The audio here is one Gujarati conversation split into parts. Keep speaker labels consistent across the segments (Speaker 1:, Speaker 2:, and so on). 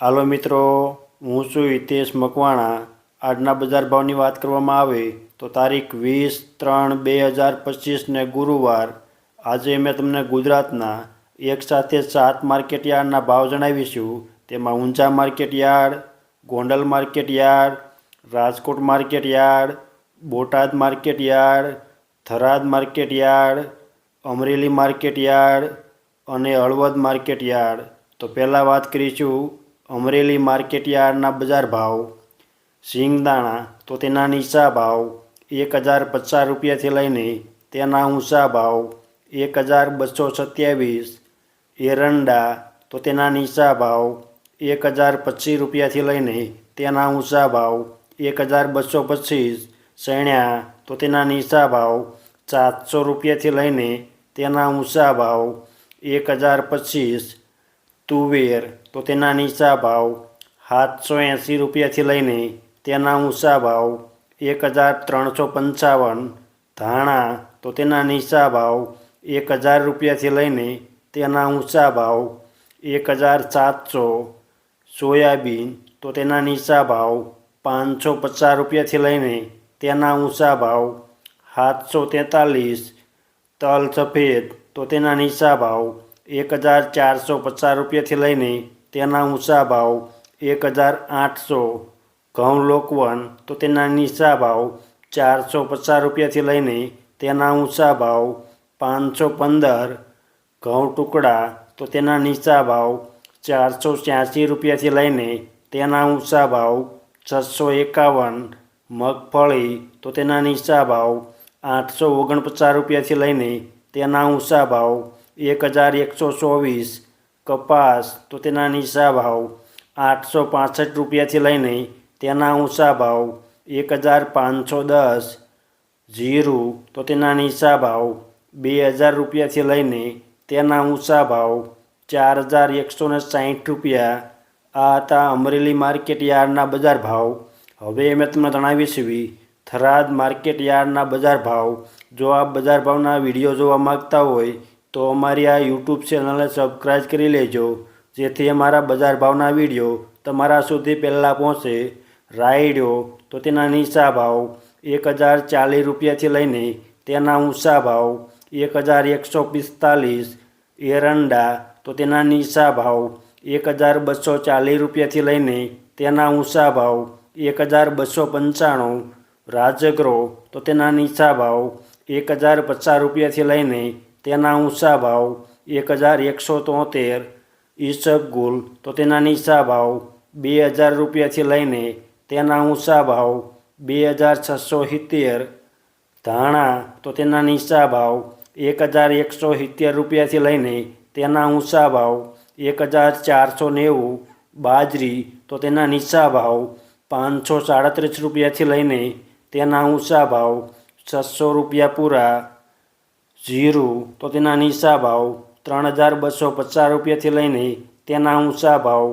Speaker 1: હાલો મિત્રો, હું છું હિતેશ મકવાણા. આજના બજાર ભાવની વાત કરવામાં આવે તો તારીખ વીસ ત્રણ બે હજાર પચીસને ગુરુવાર. આજે મેં તમને ગુજરાતના એક સાથે સાત માર્કેટયાર્ડના ભાવ જણાવીશું. તેમાં Unjha market yard, Gondal market yard, Rajkot market yard Botad market yard, Tharad market yard, Amreli market yard અને હળવદ માર્કેટ યાર્ડ. તો પહેલાં વાત કરીશું અમરેલી માર્કેટ યાર્ડના બજાર ભાવ સિંગદાણા તો તેના નીચા ભાવ એક હજાર પચાસ રૂપિયાથી લઈને તેના ઊંચા ભાવ એક હજાર બસો સત્યાવીસ, એરંડા તો તેના નીચા ભાવ એક હજાર પચીસ રૂપિયાથી લઈને તેના ઊંચા ભાવ એક હજાર બસો પચીસ ચણ્યા તો તેના નીચા ભાવ સાતસો રૂપિયાથી લઈને તેના ઊંચા ભાવ એક હજાર પચીસ તુવેર તો તેના નીચા ભાવ સાતસો એંસી રૂપિયાથી લઈને તેના ઊંચા ભાવ એક હજાર ત્રણસો પંચાવન. ધાણા તો તેના નીચા ભાવ એક હજાર રૂપિયાથી લઈને તેના ઊંચા ભાવ એક હજાર સાતસો. સોયાબીન તો તેના નીચા ભાવ પાંચસો પચાસ રૂપિયાથી લઈને તેના ઊંચા ભાવ સાતસો તેતાલીસ. તલ સફેદ તો તેના નીચા ભાવ એક હજાર ચારસો પચાસ રૂપિયાથી લઈને તેના ઊંચા ભાવ એક હજાર આઠસો, ઘઉં લોકવન તો તેના નીચા ભાવ ચારસો પચાસ રૂપિયાથી લઈને તેના ઊંચા ભાવ પાંચસો પંદર, ઘઉં ટુકડા તો તેના નીચા ભાવ ચારસો છ્યાસી રૂપિયાથી લઈને તેના ઊંચા ભાવ છસો એકાવન, મગફળી તો તેના નીચા ભાવ આઠસો ઓગણપચાસ રૂપિયાથી લઈને તેના ઊંચા ભાવ એક હજાર એકસો ચોવીસ, કપાસ તો તેના નીચા ભાવ આઠસો પાસઠ રૂપિયાથી લઈને તેના ઊંચા ભાવ એક હજાર પાંચસો દસ, જીરું તો તેના નીચા ભાવ બે હજાર રૂપિયાથી લઈને તેના ઊંચા ભાવ ચાર હજાર એકસો ને સાહીઠ રૂપિયા. આ હતા અમરેલી માર્કેટ યાર્ડના બજાર ભાવ. હવે મેં તમને જણાવી છીએ થરાદ માર્કેટ યાર્ડના બજાર ભાવ. જો આ બજાર ભાવના વીડિયો જોવા માગતા હોય તો અમારી આ યુટ્યુબ ચેનલને સબસ્ક્રાઈબ કરી લેજો, જેથી અમારા બજાર ભાવના વીડિયો તમારા સુધી પહેલાં પહોંચે. રાયડો, તો તેના નીચા ભાવ એક હજાર ચાલીસ રૂપિયાથી લઈને તેના ઊંચા ભાવ એક હજાર એકસો પિસ્તાલીસ. એરંડા, તો તેના નીચા ભાવ એક હજાર બસો ચાલીસ રૂપિયાથી લઈને તેના ઊંચા ભાવ એક હજાર બસો પંચાણું. રાજગરો, તો તેના નીચા ભાવ એક હજાર પચાસ રૂપિયાથી લઈને તેના ઊંચા ભાવ એક હજાર એકસો તોતેર ઈસબગુલ તો તેના નીચા ભાવ બે હજાર રૂપિયાથી લઈને તેના ઊંચા ભાવ બે હજાર છસો સિત્તેર, ધાણા તો તેના નીચા ભાવ એક હજાર એકસો સિત્તેર રૂપિયાથી લઈને તેના ઊંચા ભાવ એક હજાર ચારસો નેવું, બાજરી તો તેના નીચા ભાવ પાંચસો સાડત્રીસ રૂપિયાથી લઈને તેના ઊંચા ભાવ છસો રૂપિયા પૂરા જીરું તો તેના નીચા ભાવ ત્રણ હજાર બસો પચાસ રૂપિયાથી લઈને તેના ઊંચા ભાવ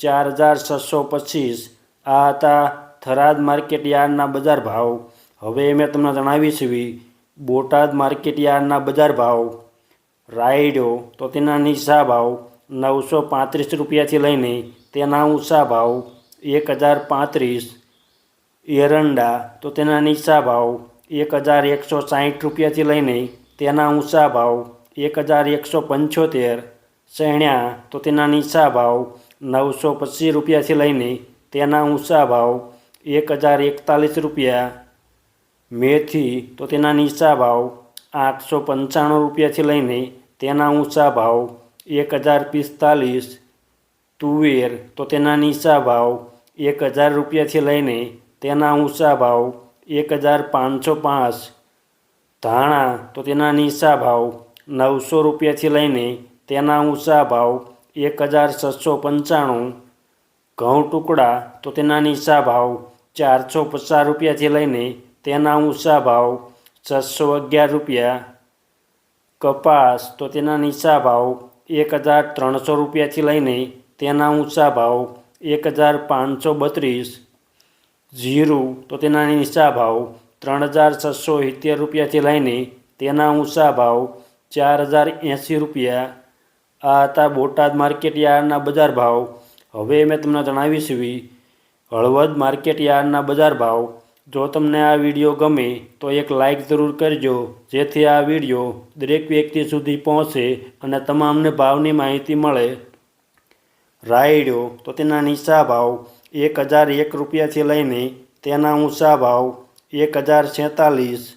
Speaker 1: ચાર હજાર છસો પચીસ. આ હતા થરાદ માર્કેટ યાર્ડના બજાર ભાવ. હવે મેં તમને જણાવી છીએ બોટાદ માર્કેટ યાર્ડના બજાર ભાવ. રાયડો તો તેના નીચા ભાવ નવસો પાંત્રીસ રૂપિયાથી લઈને તેના ઊંચા ભાવ એક હજાર પાંત્રીસ. એરંડા તો તેના નીચા ભાવ એક હજાર એકસો સાહીઠ રૂપિયાથી લઈને તેના ઊંચા ભાવ એક હજાર એકસો પંચોતેર ચણ્યા તો તેના નીચા ભાવ નવસો પચીસ રૂપિયાથી લઈને તેના ઊંચા ભાવ એક હજાર એકતાલીસ રૂપિયા, મેથી તો તેના નીચા ભાવ આઠસો પંચાણું રૂપિયાથી લઈને તેના ઊંચા ભાવ એક હજાર પિસ્તાલીસ, તુવેર તો તેના નીચા ભાવ એક હજાર રૂપિયાથી લઈને તેના ઊંચા ભાવ એક હજાર પાંચસો પાંચ ધાણા તો તેના નીચા ભાવ નવસો રૂપિયાથી લઈને તેના ઊંચા ભાવ એક હજાર છસો પંચાણું. ઘઉં ટુકડા તો તેના નીચા ભાવ ચારસો પચાસ રૂપિયાથી લઈને તેના ઊંચા ભાવ છસો અગિયાર રૂપિયા. કપાસ તો તેના નીચા ભાવ એક હજાર ત્રણસો રૂપિયાથી લઈને તેના ઊંચા ભાવ એક હજાર પાંચસો બત્રીસ. જીરું તો તેના નીચા ભાવ ત્રણ હજાર છસો સિત્તેર રૂપિયાથી લઈને તેના ઊંચા ભાવ ચાર હજાર એંસી રૂપિયા. આ હતા બોટાદ માર્કેટ યાર્ડના બજાર ભાવ. હવે મેં તમને જણાવીશું હળવદ માર્કેટ યાર્ડના બજાર ભાવ. જો તમને આ વીડિયો ગમે તો એક લાઈક જરૂર કરજો, જેથી આ વીડિયો દરેક વ્યક્તિ સુધી પહોંચે અને તમામને ભાવની માહિતી મળે. રાયડો, તો તેના નીચા ભાવ એક હજાર એક રૂપિયાથી લઈને તેના ઊંચા ભાવ એક હજાર છેતાલીસ,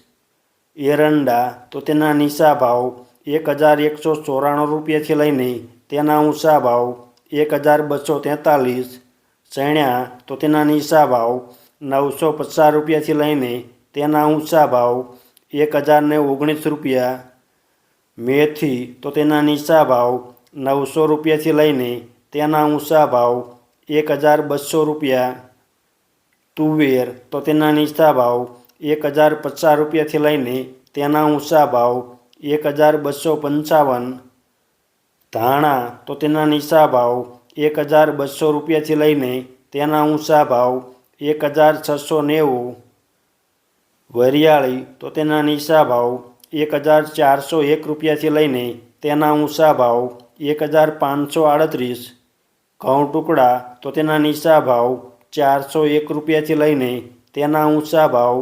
Speaker 1: એરંડા, તો તેના નીચા ભાવ એક હજાર એકસો ચોરાણું રૂપિયાથી લઈને તેના ઊંચા ભાવ એક હજાર બસો તેતાલીસ, ચણ્યા, તો તેના નીચા ભાવ નવસો પચાસ રૂપિયાથી લઈને તેના ઊંચા ભાવ એક હજારને ઓગણીસ રૂપિયા, મેથી, તો તેના નીચા ભાવ નવસો રૂપિયાથી લઈને તેના ઊંચા ભાવ એક હજાર બસો રૂપિયા તુવેર તો તેના નીચા ભાવ એક હજાર પચાસ રૂપિયાથી લઈને તેના ઊંચા ભાવ એક હજાર બસો પંચાવન. ધાણા, તો તેના નીચા ભાવ એક હજાર બસો રૂપિયાથી લઈને તેના ઊંચા ભાવ એક હજાર છસો નેવું. વરિયાળી, તો તેના નીચા ભાવ એક હજાર ચારસો એક રૂપિયાથી લઈને તેના ઊંચા ભાવ એક હજાર પાંચસો આડત્રીસ. ઘઉં ટુકડા, તો તેના નીચા ભાવ ચારસો એક રૂપિયાથી લઈને તેના ઊંચા ભાવ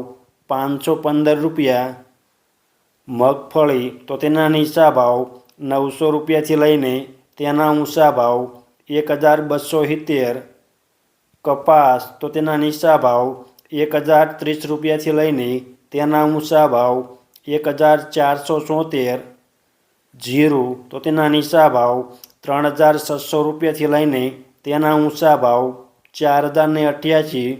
Speaker 1: પાંચસો પંદર રૂપિયા મગફળી તો તેના નીચા ભાવ નવસો રૂપિયાથી લઈને તેના ઊંચા ભાવ એક હજાર બસો સિત્તેર. કપાસ તો તેના નીચા ભાવ એક હજાર ત્રીસ રૂપિયાથી લઈને તેના ઊંચા ભાવ એક હજાર ચારસો ચોતેર. જીરું તો તેના નીચા ભાવ ત્રણ હજાર છસો રૂપિયાથી લઈને તેના ઊંચા ભાવ ચાર હજારને અઠ્યાસી.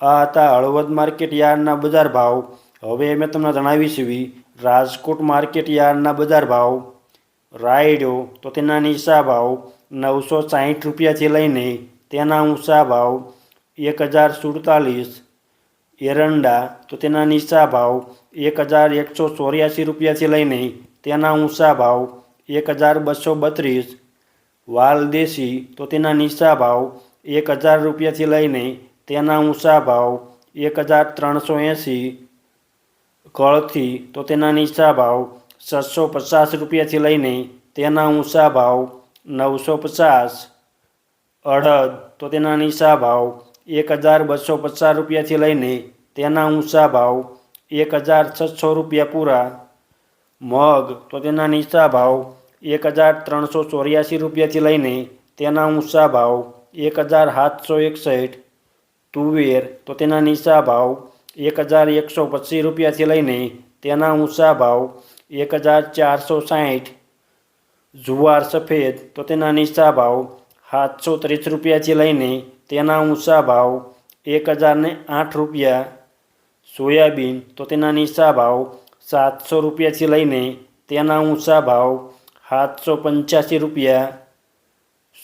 Speaker 1: આ હતા હળવદ માર્કેટ યાર્ડના બજાર ભાવ. હવે મેં તમને જણાવીશ એવી રાજકોટ માર્કેટ યાર્ડના બજાર ભાવ. રાયડો તો તેના નીચા ભાવ, નવસો સાહીઠ રૂપિયાથી લઈને તેના ઊંચા ભાવ, એક હજાર સુડતાલીસ. એરંડા તો તેના નીચા ભાવ, એક હજાર એકસો ચોર્યાસી રૂપિયાથી લઈને તેના ઊંચા ભાવ, એક હજાર બસો બત્રીસ. વાલદેશી તો તેના નીચા ભાવ એક હજાર રૂપિયાથી લઈને તેના ઊંચા ભાવ એક હજાર ત્રણસો એંસી કળથી તો તેના નીચા ભાવ છસો પચાસ રૂપિયાથી લઈને તેના ઊંચા ભાવ નવસો પચાસ અડદ તો તેના નીચા ભાવ એક હજાર બસો પચાસ રૂપિયાથી લઈને તેના ઊંચા ભાવ એક હજાર છસો રૂપિયા પૂરા મગ, તો તેના નીચા ભાવ એક હજાર ત્રણસો ચોર્યાસી રૂપિયાથી લઈને તેના ઊંચા ભાવ એક હજાર સાતસો એકસઠ તુવેર તો તેના નીચા ભાવ એક હજાર એકસો પચીસ રૂપિયાથી લઈને તેના ઊંચા ભાવ એક હજાર ચારસો સાઠ જુવાર સફેદ તો તેના નીચા ભાવ સાતસો ત્રીસ રૂપિયાથી લઈને તેના ઊંચા ભાવ એક હજારને આઠ રૂપિયા સોયાબીન તો તેના નીચા ભાવ સાતસો રૂપિયાથી લઈને તેના ઊંચા ભાવ સાતસો પંચ્યાસી રૂપિયા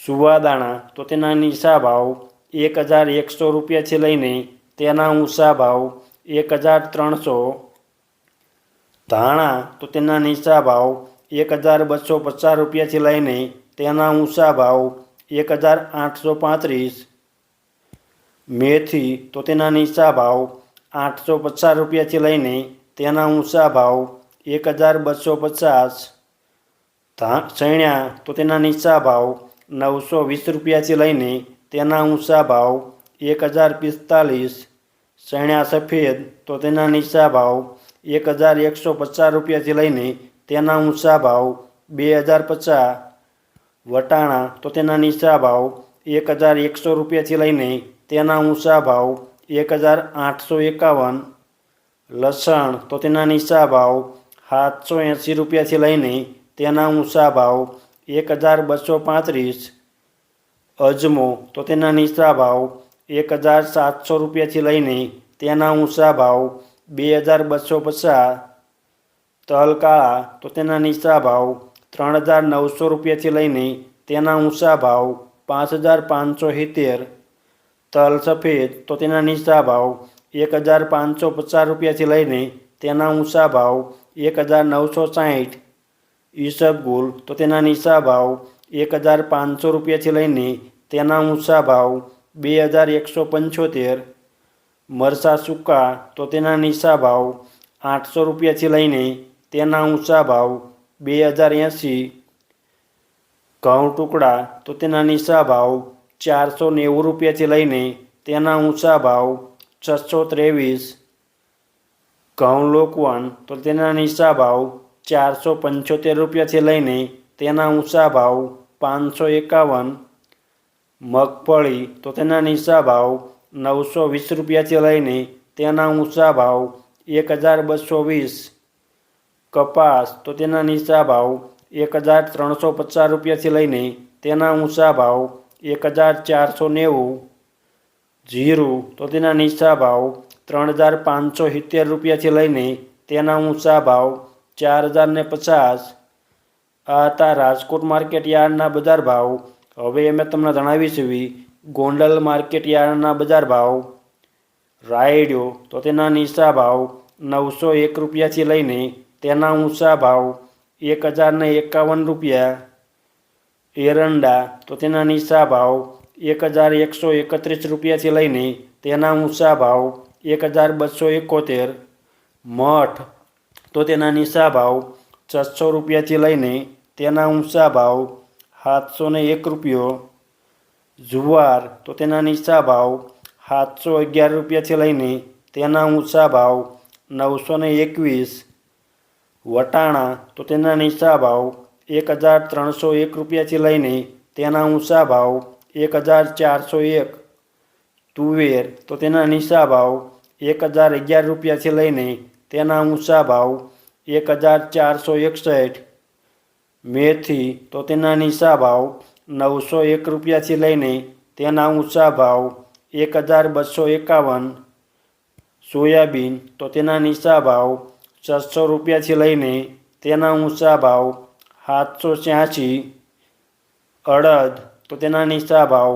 Speaker 1: સુવાદાણા, તો તેના નીચા ભાવ એક હજાર એકસો રૂપિયાથી લઈને તેના ઊંચા ભાવ એક હજાર ત્રણસો. ધાણા, તો તેના નીચા ભાવ એક હજાર બસો પચાસ રૂપિયાથી લઈને તેના ઊંચા ભાવ એક હજાર આઠસો પાંત્રીસ. મેથી, તો તેના નીચા ભાવ આઠસો પચાસ રૂપિયાથી લઈને તેના ઊંચા ભાવ એક હજાર બસો પચાસ. ધા, ચણ્યા, તો તેના નીચા ભાવ નવસો વીસ રૂપિયાથી લઈને તેના ઊંચા ભાવ એક હજાર પિસ્તાલીસ ચણ્યા સફેદ તો તેના નીચા ભાવ એક હજાર એકસો પચાસ રૂપિયાથી લઈને તેના ઊંચા ભાવ બે હજાર પચાસ, વટાણા તો તેના નીચા ભાવ એક હજાર એકસો રૂપિયાથી લઈને તેના ઊંચા ભાવ એક હજાર આઠસો એકાવન, લસણ તો તેના નીચા ભાવ સાતસો એંસી રૂપિયાથી લઈને તેના ઊંચા ભાવ એક હજાર બસો પાંત્રીસ, અજમો, તો તેના નીચા ભાવ એક હજાર સાતસો રૂપિયાથી લઈને તેના ઊંચા ભાવ બે હજાર બસો પચાસ તલ કાળા તો તેના નીચા ભાવ ત્રણ હજાર નવસો રૂપિયાથી લઈને તેના ઊંચા ભાવ પાંચ હજાર પાંચસો સિત્તેર, તલ સફેદ, તો તેના નીચા ભાવ એક હજાર પાંચસો પચાસ રૂપિયાથી લઈને તેના ઊંચા ભાવ એક હજાર નવસો સાહીઠ ઈસબગુલ તો તેના નીચા ભાવ એક હજાર પાંચસો રૂપિયાથી લઈને તેના ઊંચા ભાવ બે હજાર એકસો પંચોતેર. મરસા સૂકા તો તેના નીચા ભાવ આઠસો રૂપિયાથી લઈને તેના ઊંચા ભાવ બે હજાર એંસી ઘઉં ટુકડા તો તેના નીચા ભાવ ચારસો નેવું રૂપિયાથી લઈને તેના ઊંચા ભાવ છસો ત્રેવીસ. ઘઉં લોકવન તો તેના નીચા ભાવ ચારસો પંચોતેર રૂપિયાથી લઈને તેના ઊંચા ભાવ પાંચસો એકાવન, મગફળી તો તેના નીચા ભાવ નવસો વીસ રૂપિયાથી લઈને તેના ઊંચા ભાવ એક હજાર બસો વીસ, કપાસ તો તેના નીચા ભાવ એક હજાર ત્રણસો પચાસ રૂપિયાથી લઈને તેના ઊંચા ભાવ એક હજાર ચારસો નેવું, જીરું તો તેના નીચા ભાવ ત્રણ હજાર પાંચસો સિત્તેર રૂપિયાથી લઈને તેના ઊંચા ભાવ ચાર હજાર ને પચાસ આ હતા રાજકોટ માર્કેટ યાર્ડના બજાર ભાવ. હવે મેં તમને જણાવીશું ગોંડલ માર્કેટ યાર્ડના બજાર ભાવ. રાયડ્યો તો તેના નીચા ભાવ નવસો એક રૂપિયાથી લઈને તેના ઊંચા ભાવ એક હજારને એકાવન રૂપિયા. એરંડા તો તેના નીચા ભાવ એક હજાર એકસો એકત્રીસ રૂપિયાથી લઈને તેના ઊંચા ભાવ એક હજાર બસો એકોતેર. મઠ તો તેના નીચા ભાવ છસો રૂપિયાથી લઈને તેના ઊંચા ભાવ સાતસો એક રૂપિયો. જુવાર, તો તેના નીચા ભાવ સાતસો અગિયાર રૂપિયાથી લઈને તેના ઊંચા ભાવ નવસો એકવીસ. વટાણા, તો તેના નીચા ભાવ એક હજાર ત્રણસો એક રૂપિયાથી લઈને તેના ઊંચા ભાવ એક હજાર ચારસો એક. તુવેર, તો તેના નીચા ભાવ એક હજાર અગિયાર રૂપિયાથી લઈને તેના ઊંચા ભાવ એક હજાર ચારસો એકસઠ. મેથી તો તેના નીચા ભાવ નવસો એક રૂપિયાથી લઈને તેના ઊંચા ભાવ એક હજાર બસો એકાવન. સોયાબીન તો તેના નીચા ભાવ છસો રૂપિયાથી લઈને તેના ઊંચા ભાવ સાતસો છ્યાસી. અડદ તો તેના નીચા ભાવ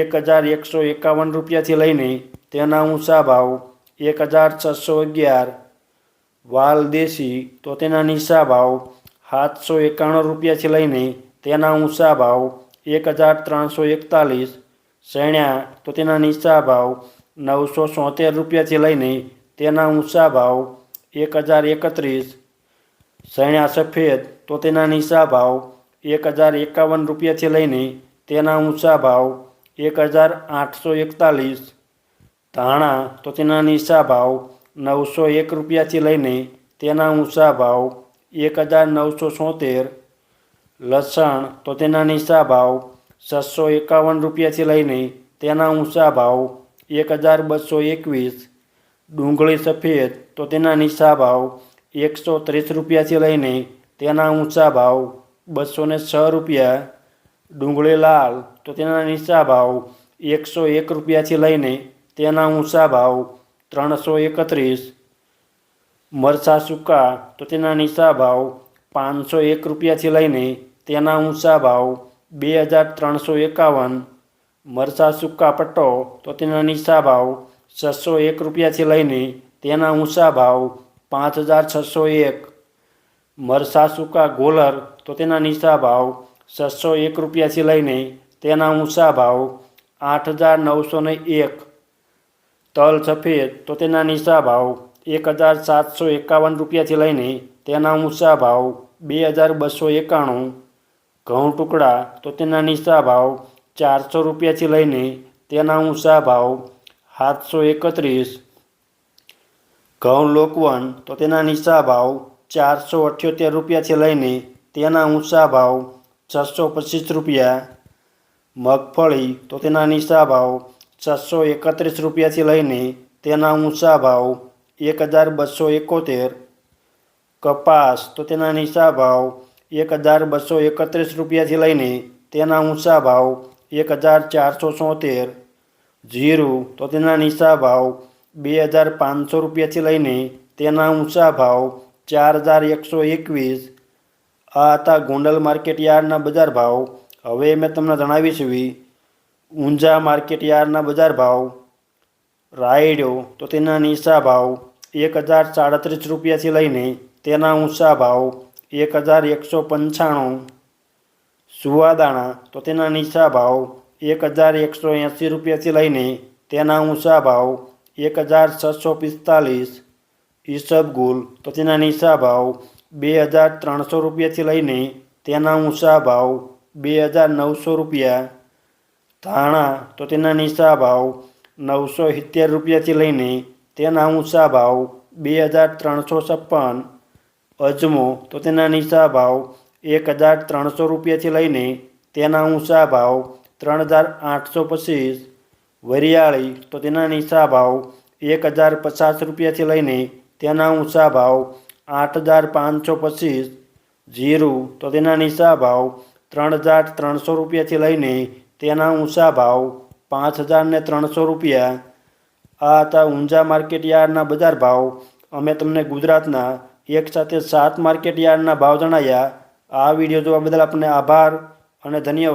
Speaker 1: એક હજાર એકસો એકાવન રૂપિયાથી લઈને તેના ઊંચા ભાવ એક હજાર છસો અગિયાર. વાલ દેશી તો તેના નીચા ભાવ સાતસો એકાણું રૂપિયાથી લઈને તેના ઊંચા ભાવ એક હજાર ત્રણસો એકતાલીસ શેણ્યા તો તેના નીચા ભાવ નવસો સોતેર રૂપિયાથી લઈને તેના ઊંચા ભાવ એક હજાર એકત્રીસ શેણ્યા સફેદ તો તેના નીચા ભાવ એક હજાર એકાવન રૂપિયાથી લઈને તેના ઊંચા ભાવ એક હજાર આઠસો એકતાલીસ ધાણા તો તેના નીચા ભાવ નવસો એક રૂપિયાથી લઈને તેના ઊંચા ભાવ એક હજાર નવસો સોતેર, લસણ તો તેના નીચા ભાવ છસો એકાવન રૂપિયાથી લઈને તેના ઊંચા ભાવ એક હજાર બસો એકવીસ, ડુંગળી સફેદ તો તેના નીચા ભાવ એકસો ત્રીસ રૂપિયાથી લઈને તેના ઊંચા ભાવ બસો ને છ રૂપિયા, ડુંગળી લાલ તો તેના નીચા ભાવ એકસો એક રૂપિયાથી લઈને તેના ઊંચા ભાવ ત્રણસો એકત્રીસ. મરસા સૂકા, તો તેના નીચા ભાવ પાંચસો એક રૂપિયાથી લઈને તેના ઊંચા ભાવ બે હજાર ત્રણસો એકાવન. મરચાં સૂકા પટ્ટો, તો તેના નીચા ભાવ છસો એક રૂપિયાથી લઈને તેના ઊંચા ભાવ પાંચ હજાર છસો એક. મરસા સૂકા ગોલર, તો તેના નીચા ભાવ છસો એક રૂપિયાથી લઈને તેના ઊંચા ભાવ આઠ હજાર નવસો ને એક. તલ સફેદ તો તેના નીચા ભાવ એક હજાર સાતસો એકાવન રૂપિયાથી લઈને તેના ઊંચા ભાવ બે હજાર બસો એકાણું. ઘઉં ટુકડા તો તેના નીચા ભાવ ચારસો રૂપિયાથી લઈને તેના ઊંચા ભાવ સાતસો એકત્રીસ. ઘઉં લોકવન તો તેના નીચા ભાવ ચારસો અઠ્યોતેર રૂપિયાથી લઈને તેના ઊંચા ભાવ છસો પચીસ રૂપિયા. મગફળી તો તેના નીચા ભાવ છસો એકત્રીસ રૂપિયાથી લઈને તેના ઊંચા ભાવ એક હજાર બસો એકોતેર કપાસ, તો તેના નીચા ભાવ એક હજાર બસો એકત્રીસ રૂપિયાથી લઈને તેના ઊંચા ભાવ એક હજાર ચારસો સોતેર જીરું, તો તેના નીચા ભાવ બે હજાર પાંચસો રૂપિયાથી લઈને તેના ઊંચા ભાવ ચાર હજાર એકસો એકવીસ આ હતા ગોંડલ માર્કેટ યાર્ડના બજાર ભાવ. હવે મેં તમને જણાવીશ ઊંઝા માર્કેટ યાર્ડના બજાર ભાવ, રાયડો તો તેના નીચા ભાવ એક હજાર સાડત્રીસ રૂપિયાથી લઈને તેના ઊંચા ભાવ એક હજાર એકસો પંચાણું. સુવાદાણા તો તેના નીચા ભાવ એક હજાર એકસો એંસી રૂપિયાથી લઈને તેના ઊંચા ભાવ એક હજાર છસો પિસ્તાલીસ. ઈસબગુલ તો તેના નીચા ભાવ બે હજાર ત્રણસો રૂપિયાથી લઈને તેના ઊંચા ભાવ બે હજાર નવસો રૂપિયા. ધાણા તો તેના નીચા ભાવ નવસો સિત્તેર રૂપિયાથી લઈને તેના ઊંચા ભાવ બે હજાર ત્રણસો છપ્પન. અજમો તો તેના નીચા ભાવ એક હજાર ત્રણસો રૂપિયાથી લઈને તેના ઊંચા ભાવ ત્રણ હજાર આઠસો પચીસ. વરિયાળી તો તેના નીચા ભાવ એક હજાર પચાસ રૂપિયાથી લઈને તેના ઊંચા ભાવ આઠ હજાર પાંચસો પચીસ. જીરું તો તેના નીચા ભાવ ત્રણ હજાર ત્રણસો રૂપિયાથી લઈને તેના ઊંચા ભાવ પાંચ હજારને ત્રણસો રૂપિયા. આ હતા ઊંઝા માર્કેટ યાર્ડના બજાર ભાવ. અમે તમને ગુજરાતના એક સાથે સાત માર્કેટ યાર્ડના ભાવ જણાવ્યા આ વીડિયો જોવા બદલ આપને આભાર અને ધન્યવાદ.